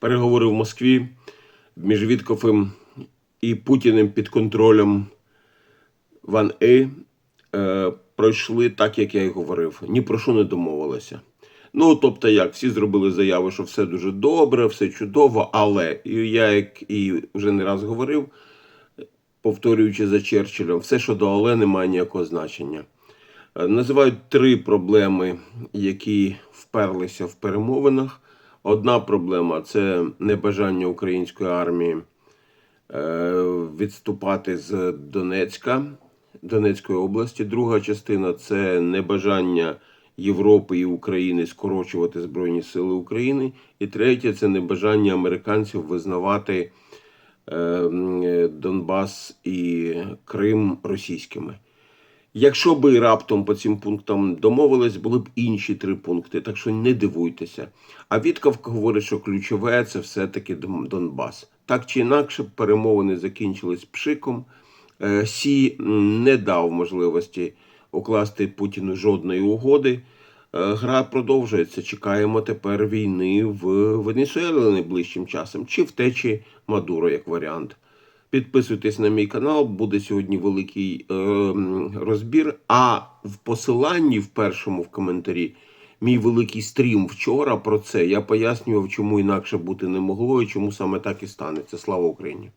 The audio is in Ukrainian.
Переговори в Москві між Віткофом і Путіним під контролем Ван Ей е, пройшли так, як я і говорив. Ні про що не домовилися. Ну, тобто, як всі зробили заяву, що все дуже добре, все чудово, але і я, як і вже не раз говорив, повторюючи за Черчиллем, все, що до але, не має ніякого значення. Е, Називають три проблеми, які вперлися в перемовинах. Одна проблема це небажання української армії е, відступати з Донецька, Донецької області. Друга частина це небажання Європи і України скорочувати Збройні Сили України. І третє це небажання американців визнавати е, Донбас і Крим російськими. Якщо би раптом по цим пунктам домовились, були б інші три пункти, так що не дивуйтеся. А Вітков говорить, що ключове це все-таки Донбас. Так чи інакше, перемовини закінчились пшиком. Е, Сі не дав можливості укласти Путіну жодної угоди. Е, Гра продовжується. Чекаємо тепер війни в Венесуелі найближчим часом чи втечі Мадуро як варіант. Підписуйтесь на мій канал, буде сьогодні великий е, розбір. А в посиланні в першому в коментарі мій великий стрім вчора про це. Я пояснював, чому інакше бути не могло і чому саме так і станеться. Слава Україні!